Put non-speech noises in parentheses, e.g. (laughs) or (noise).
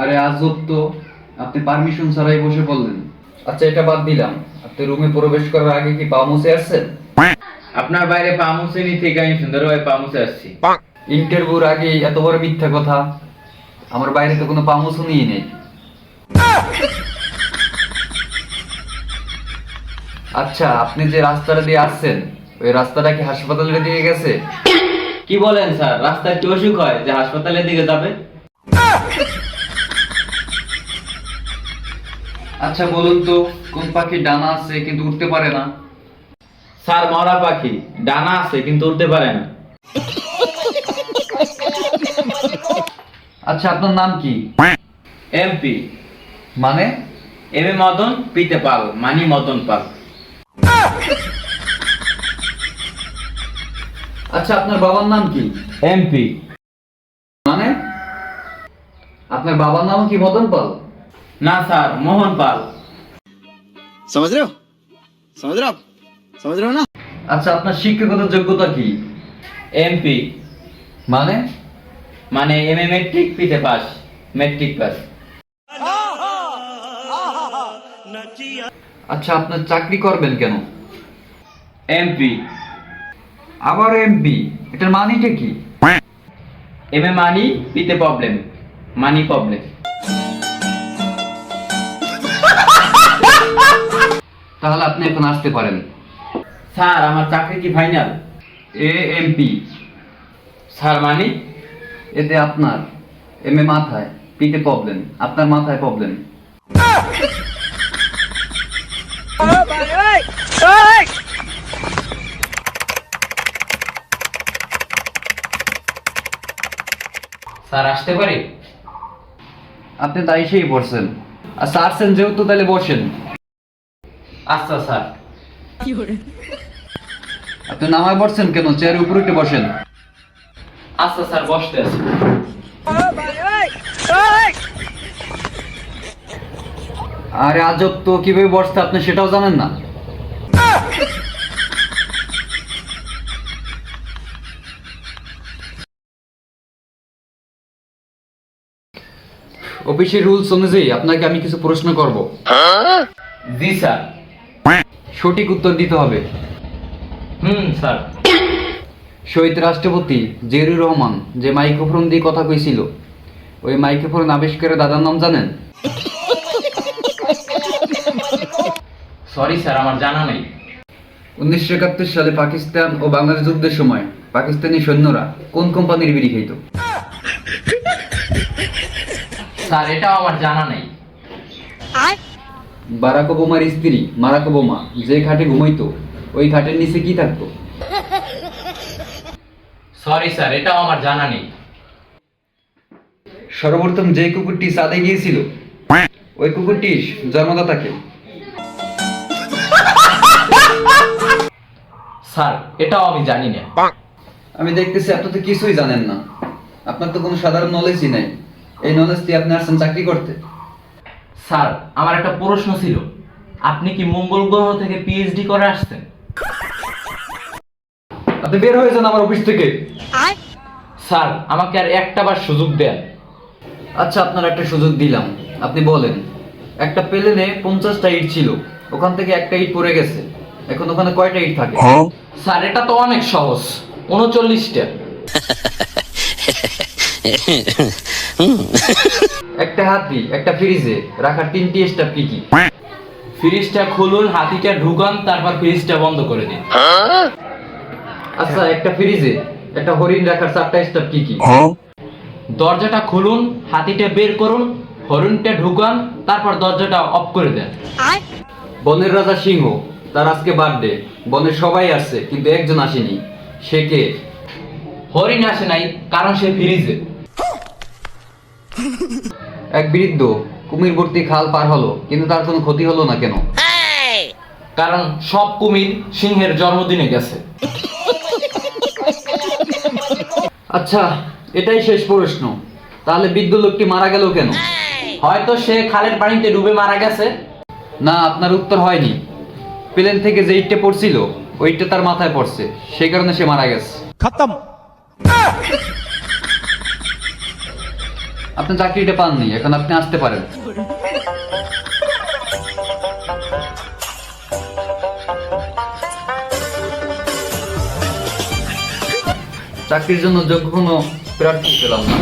আরে আজব তো। আপনি পারমিশন ছাড়াই বসে বললেন। আচ্ছা এটা বাদ দিলাম। আপনি রুমে প্রবেশ করার আগে কি পা মুছে আসছেন? আপনার বাইরে পা মুছেনি থেকে আমি সুন্দরভাবে পা মুছে আসছি। ইন্টারভিউর আগে এত বড় মিথ্যা কথা। আমার বাইরে তো কোনো পা মুছুনিই নেই। আচ্ছা আপনি যে রাস্তাটা দিয়ে আসছেন ওই রাস্তাটা কি হাসপাতালের দিকে গেছে? কি বলেন স্যার রাস্তায় কি অসুখ হয় যে হাসপাতালের দিকে যাবে? আচ্ছা বলুন তো কোন পাখি ডানা আছে কিন্তু উঠতে পারে না? স্যার মরা পাখি। ডানা আছে কিন্তু উঠতে পারে না। আচ্ছা আপনার নাম কি? এমপি মানে? এম এ মদন পিতে পাল মানি মদন পাল। আচ্ছা আপনার বাবার নাম কি? এমপি মানে? আপনার বাবার নাম কি মদন পাল? না স্যার মোহন পাল। সমাজ রেও সমাজ রেও সমাজ রেও না? আচ্ছা আপনার শিক্ষাগত যোগ্যতা কি? এমপি মানে? মানে এম এ মেট্রিক পিতে পাস মেট্রিক পাস আচ্ছা আপনার চাকরি করবেন কেন? এমপি আবার এমপি এটার মানিটা কি? এম এ মানি পিতে প্রবলেম মানি প্রবলেম তাহলে আপনি এখন আসতে পারেন। স্যার আমার চাকরি কি ফাইনাল? এ এমপি স্যার মানি? এতে আপনার এম এ মাথায় পিতে প্রবলেম আপনার মাথায় প্রবলেম স্যার আসতে পারি? আপনি তাই সেই বসছেন। আর সারছেন যেহেতু তাহলে বসেন। আচ্ছা স্যার। আপনি নামায় বসছেন কেন? চেয়ারের উপরে উঠে বসেন। আচ্ছা স্যার বসতে আছি। আরে আজব তো কীভাবে বসতে আপনি সেটাও জানেন না। অফিসের রুলস অনুযায়ী আপনাকে আমি কিছু প্রশ্ন করব। জি স্যার। সঠিক উত্তর দিতে হবে। হুম স্যার। শহীদ রাষ্ট্রপতি জিয়াউর রহমান যে মাইক্রোফোন দিয়ে কথা কইছিল ওই মাইক্রোফোন আবিষ্কারের দাদার নাম জানেন? সরি স্যার আমার জানা নেই। উনিশশো একাত্তর সালে পাকিস্তান ও বাংলাদেশ যুদ্ধের সময় পাকিস্তানি সৈন্যরা কোন কোম্পানির বিড়ি খাইত? (laughs) স্যার এটাও আমার জানা নেই। বারাক ওবামার স্ত্রী মারাক ওবামা যে খাটে ঘুমাইতো ওই খাটের নিচে কি থাকতো? সরি স্যার এটাও আমার জানা নেই। সর্বপ্রথম যে কুকুরটি চাঁদে গিয়েছিল ওই কুকুরটির জন্মদাতাকে। স্যার এটাও আমি জানি না। আমি দেখতেছি আপনি তো কিছুই জানেন না। আপনার তো কোনো সাধারণ নলেজই নাই। এই নলেজ দিয়ে আপনি আসছেন চাকরি করতে। স্যার আমার একটা প্রশ্ন ছিল। আপনি কি মঙ্গল গ্রহ থেকে পিএইচডি করে আসছেন? আপনি বের হয়ে যান আমার অফিস থেকে। স্যার আমাকে আর একটা বার সুযোগ দেন। আচ্ছা আপনার একটা সুযোগ দিলাম। আপনি বলেন একটা প্লেনে পঞ্চাশটা ইট ছিল। ওখান থেকে একটা ইট পড়ে গেছে। এখন ওখানে কয়টা ইট থাকে? স্যার এটা তো অনেক সহজ। উনচল্লিশটা। (laughs) একটা হাতি একটা ফ্রিজে রাখার তিনটি স্টেপ কি কি? ফ্রিজটা খুলুন হাতিটা ঢুকান তারপর ফ্রিজটা বন্ধ করে দিন। আচ্ছা একটা ফ্রিজে একটা হরিণ রাখার চারটা স্টেপ কি কি? দরজাটা খুলুন হাতিটা বের করুন হরিণটা ঢুকান তারপর দরজাটা অফ করে দেন। বনের রাজা সিংহ তার আজকে বার্থডে বনের সবাই আসছে কিন্তু একজন আসেনি। সে কে? হরিণ আসে নাই কারণ সে ফ্রিজে। এক বৃদ্ধ কুমির ভর্তি খাল পার হলো কিন্তু তার কোনো ক্ষতি হলো না কেন? কারণ সব কুমির সিংহের জন্মদিনে গেছে। আচ্ছা এটাই শেষ প্রশ্ন। তাহলে বৃদ্ধ লোকটি মারা গেল কেন? হয়তো সে খালের পানিতে ডুবে মারা গেছে? না আপনার উত্তর হয়নি। প্লেন থেকে যে ইটটা পড়ছিল ওইটা তার মাথায় পড়ছে। সেই কারণে সে মারা গেছে। খতম! (laughs) আপনি চাকরিটা পাননি এখন আপনি আসতে পারেন। চাকরির জন্য যোগ্য কোনো প্রার্থী পেলাম না।